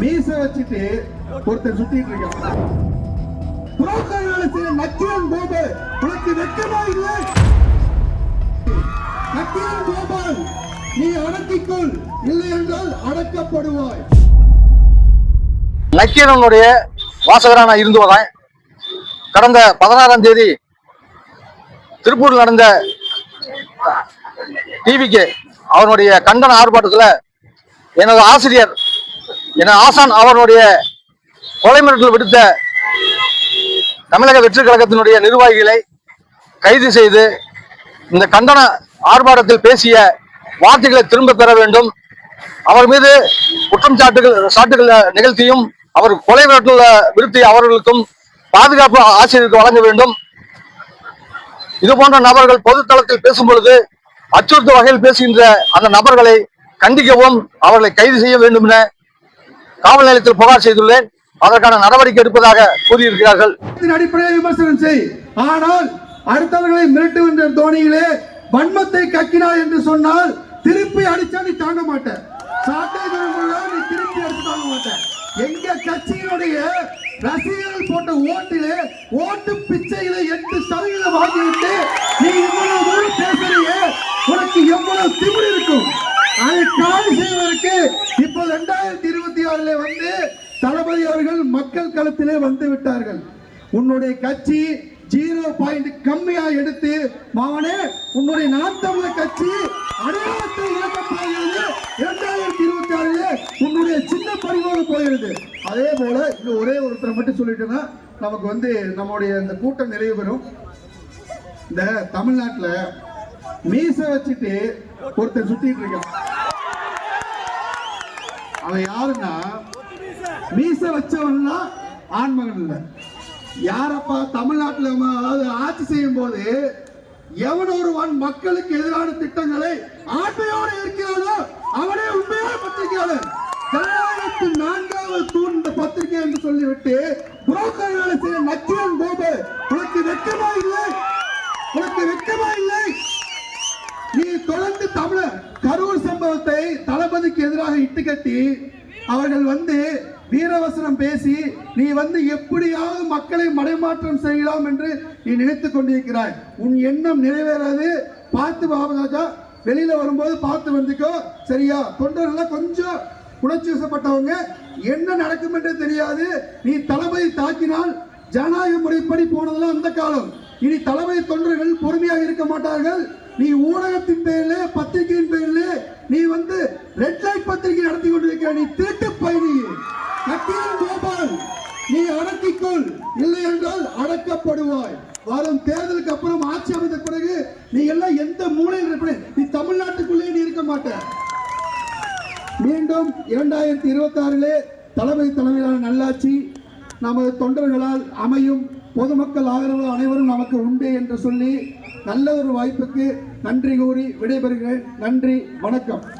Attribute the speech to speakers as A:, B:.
A: மீச வச்சுட்டு ஒருத்தர் சுத்திட்டு இருக்கான் புரோக்கர் வேலை செய்ய நக்கிரன் கோபால் உனக்கு வெட்கமா இல்லை? நக்கிரன் கோபால் நீ அடக்கிக்கொள் இல்லை என்றால் அடக்கப்படுவாய்.
B: நக்கீரனுடைய வாசகராக நான் இருந்து வரேன் கடந்த பதினாறாம் தேதி திருப்பூர் நடந்த டிவிக்கு அவனுடைய கண்டன ஆர்ப்பாட்டத்தில் எனது ஆசிரியர் என ஆசான் அவருடைய கொலை மிரட்டல் விடுத்த தமிழக வெற்றி கழகத்தினுடைய நிர்வாகிகளை கைது செய்து இந்த கண்டன ஆர்ப்பாட்டத்தில் பேசிய வார்த்தைகளை திரும்ப பெற வேண்டும். அவர் மீது குற்றம் சாட்டுகள் சாட்டுகள் நிகழ்த்தியும் அவர் கொலை மிரட்டல் விருத்தி அவர்களுக்கும் பாதுகாப்பு ஆசிரியருக்கு வழங்க வேண்டும். இது போன்ற நபர்கள் பொதுத்தளத்தில் பேசும் பொழுது அச்சுறுத்தும் வகையில் பேசுகின்ற அந்த நபர்களை கண்டிக்கவும் அவர்களை கைது செய்ய வேண்டும் என காவல் நிலையத்தில் புகார் செய்துள்ளேன். அதற்கான நடவடிக்கை எடுப்பதாக கூறியிருக்கிறார்கள்.
A: அடிப்படையில் விமர்சனம் செய். ஆனால் அடுத்தவர்களை மிரட்டுகின்ற தோணியிலே வன்மத்தை கக்கினார் என்று சொன்னால் திருப்பி அடிச்சா நீ தாங்க மாட்டேன் சாட்டை நீ திருப்பி அடிச்சு தாங்க மாட்டேன் எங்க கட்சியினுடைய ரசிகர்கள் போட்ட ஓட்டிலே ஓட்டு பிச்சைகளை எட்டு சதவீதம் வாங்கிவிட்டு நீ இவ்வளவு தூரம் பேசுறீங்க உனக்கு எவ்வளவு திமிர் இருக்கும்? காலி செய்வதற்கு இப்போ ரெண்டாயிரத்தி இருபத்தி ஆறுல வந்து தளபதி அவர்கள் மக்கள் களத்திலே வந்து விட்டார்கள். உன்னுடைய கட்சி ஜீரோ பாயிண்ட் கம்மியா எடுத்து மாவனே உன்னுடைய நாட்டமிழ கட்சி அடையாளத்தை இழக்க போகிறது. இரண்டாயிரத்தி இருபத்தி ஆறுல உன்னுடைய சின்ன பரிவோடு போகிறது. அதே போல இன்னும் ஒரே ஒருத்தரை மட்டும் சொல்லிட்டுன்னா நமக்கு வந்து நம்முடைய இந்த கூட்டம் நிறைவு பெறும். இந்த தமிழ்நாட்டுல மீச வச்சுட்டு ஒருத்தர் சுத்திட்டு இருக்கான். அவன் யாருன்னா மீச வச்சவன்னா ஆண்மகன் இல்ல. யாரப்பா தமிழ்நாட்டில் அதாவது ஆட்சி செய்யும் போது எவன் ஒருவன் மக்களுக்கு எதிரான திட்டங்களை ஆண்மையோடு இருக்கிறானோ அவனே உண்மையான பத்திரிகையாளர். ஜனநாயகத்தின் நான்காவது தூண் இந்த பத்திரிகை என்று சொல்லிவிட்டு புரோக்கர் வேலை செய்ய நச்சியன் கோபால் உனக்கு வெட்கமா இல்லை உனக்கு வெட்கமா இல்லை நீ தொடர்ந்து தமிழர் கரூர் சம்பவத்தை தளபதிக்கு கட்டி அவர்கள் வந்து வீரவசனம் பேசி நீ வந்து எப்படியாவது மக்களை மடைமாற்றம் செய்யலாம் என்று நீ நினைத்து கொண்டிருக்கிறாய். உன் எண்ணம் நிறைவேறாது. பார்த்து பாபராஜா வெளியில வரும்போது பார்த்து வந்துக்கோ. சரியா? தொண்டர்கள் கொஞ்சம் உணர்ச்சி வசப்பட்டவங்க என்ன நடக்கும் என்று தெரியாது. நீ தளபதி தாக்கினால் ஜனநாயக முறைப்படி போனதெல்லாம் அந்த காலம். இனி தளபதி தொண்டர்கள் பொறுமையாக இருக்க மாட்டார்கள். நீ ஊடகத்தின் பெயரில் பத்திரிகையின் பெயரில் நீ வந்து ரெட் நீ திருட்டு பயணி நக்கீரன் கோபால் நீ அடக்கிக்கொள். இல்லை என்றால் அடக்கப்படுவாய். வரும் தேர்தலுக்கு அப்புறம் ஆட்சி அமைந்த பிறகு நீ எல்லாம் எந்த மூலையில் இருப்ப நீ தமிழ்நாட்டுக்குள்ளே நீ இருக்க மாட்ட. மீண்டும் இரண்டாயிரத்தி இருபத்தி ஆறிலே தலைமை தலைமையிலான நல்லாட்சி நமது தொண்டர்களால் அமையும் பொதுமக்கள் ஆதரவு அனைவரும் நமக்கு உண்டு என்று சொல்லி நல்ல ஒரு வாய்ப்புக்கு நன்றி கூறி விடைபெறுகிறேன். நன்றி வணக்கம்.